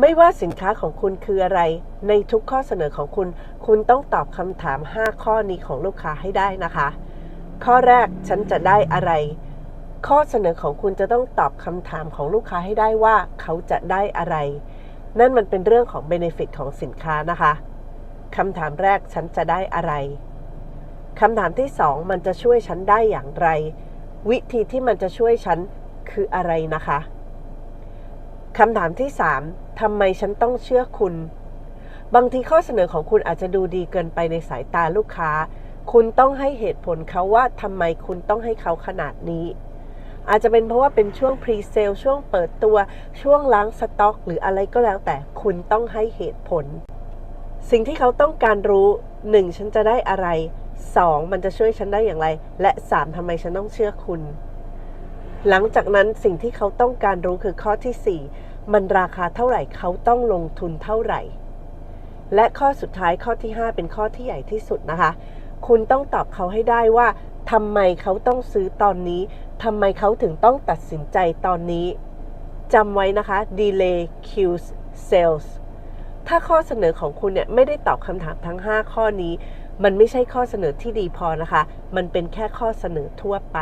ไม่ว่าสินค้าของคุณคืออะไร ในทุกข้อเสนอของคุณ คุณต้องตอบคำถาม 5 ข้อนี้ของลูกค้าให้ได้นะคะ ข้อแรกฉันจะได้อะไร ข้อเสนอของคุณจะต้องตอบคำถามของลูกค้าให้ได้ว่าเขาจะได้อะไร นั่นมันเป็นเรื่องของ Benefit ของสินค้านะคะคำถามแรกฉันจะได้อะไรคำถามที่สองมันจะช่วยฉันได้อย่างไร วิธีที่มันจะช่วยฉันคืออะไรนะคะ คำถามที่สามทำไมฉันต้องเชื่อคุณ บางทีข้อเสนอของคุณอาจจะดูดีเกินไปในสายตาลูกค้า คุณต้องให้เหตุผลเขาว่าทำไมคุณต้องให้เขาขนาดนี้ อาจจะเป็นเพราะว่าเป็นช่วงพรีเซลช่วงเปิดตัว ช่วงล้างสต็อก หรืออะไรก็แล้วแต่คุณต้องให้เหตุผล สิ่งที่เขาต้องการรู้ 1. ฉันจะได้อะไร 2. มันจะช่วยฉันได้อย่างไร และ 3. ทำไมฉันต้องเชื่อคุณหลังจากนั้นสิ่งที่เขาต้องการรู้คือข้อที่ 4 มันราคาเท่าไหร่เขาต้องลงทุนเท่าไหร่ และข้อสุดท้ายข้อที่ 5 เป็นข้อที่ใหญ่ที่สุดนะคะ คุณต้องตอบเขาให้ได้ว่าทำไมเขาต้องซื้อตอนนี้ทำไมเขาถึงต้องตัดสินใจตอนนี้จำไว้นะคะ delay kills sales ถ้าข้อเสนอของคุณเนี่ยไม่ได้ตอบคำถามทั้ง 5 ข้อนี้ มันไม่ใช่ข้อเสนอที่ดีพอนะคะ มันเป็นแค่ข้อเสนอทั่วไป